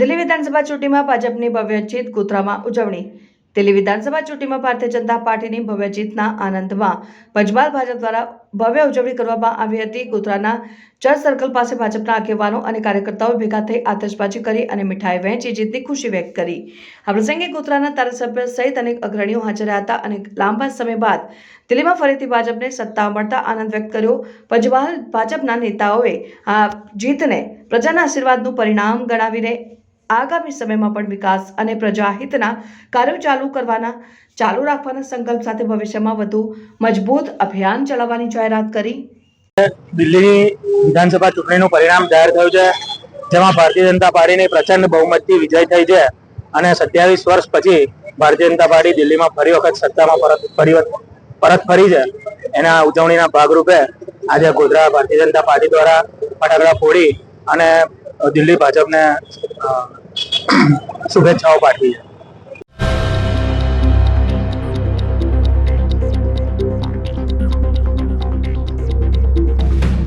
દિલ્હી વિધાનસભા ચૂંટણીમાં ભાજપની ભવ્ય જીત ગોધરામાં ઉજવણી. દિલ્હી વિધાનસભા ચૂંટણીમાં ભારતીય જનતા પાર્ટીની ભવ્ય જીતના આનંદમાં પંચમહાલ ભાજપ દ્વારા ભવ્ય ઉજવણી કરવામાં આવી હતી. ગોધરાના ચર્ચ સર્કલ પાસે ભાજપના આગેવાનો અને કાર્યકર્તાઓ ભેગા થઈ આતશબાજી કરી અને મીઠાઈ વહેંચી જીતની ખુશી વ્યક્ત કરી. આ પ્રસંગે ગોધરાના ધારાસભ્ય સહિત અનેક અગ્રણીઓ હાજર રહ્યા હતા અને લાંબા સમય બાદ દિલ્હીમાં ફરીથી ભાજપને સત્તા મળતા આનંદ વ્યક્ત કર્યો. પંચમહાલ ભાજપના નેતાઓએ આ જીતને પ્રજાના આશીર્વાદનું પરિણામ ગણાવીને આગામી સમયમાં પણ વિકાસ અને પ્રજાહિતના કાર્યો ચાલુ કરવાના, ચાલુ રાખવાના સંકલ્પ સાથે ભવિષ્યમાં વધુ મજબૂત અભિયાન ચલાવવાની જાહેરાત કરી. દિલ્હી વિધાનસભા ચૂંટણીનું પરિણામ જાહેર થયું છે, જેમાં ભારતીય જનતા પાર્ટીની પ્રચંડ બહુમતથી વિજય થઈ છે અને સત્યાવીસ વર્ષ પછી ભારતીય જનતા પાર્ટી દિલ્હીમાં ફરી વખત સત્તામાં પરત, ફરી પરત ફરી છે. એના ઉજવણીના ભાગરૂપે આજે ગોધરા ભારતીય જનતા પાર્ટી દ્વારા ફટાકડા ફોડી અને દિલ્હી ભાજપને શુભેચ્છાઓ પાઠવી છે.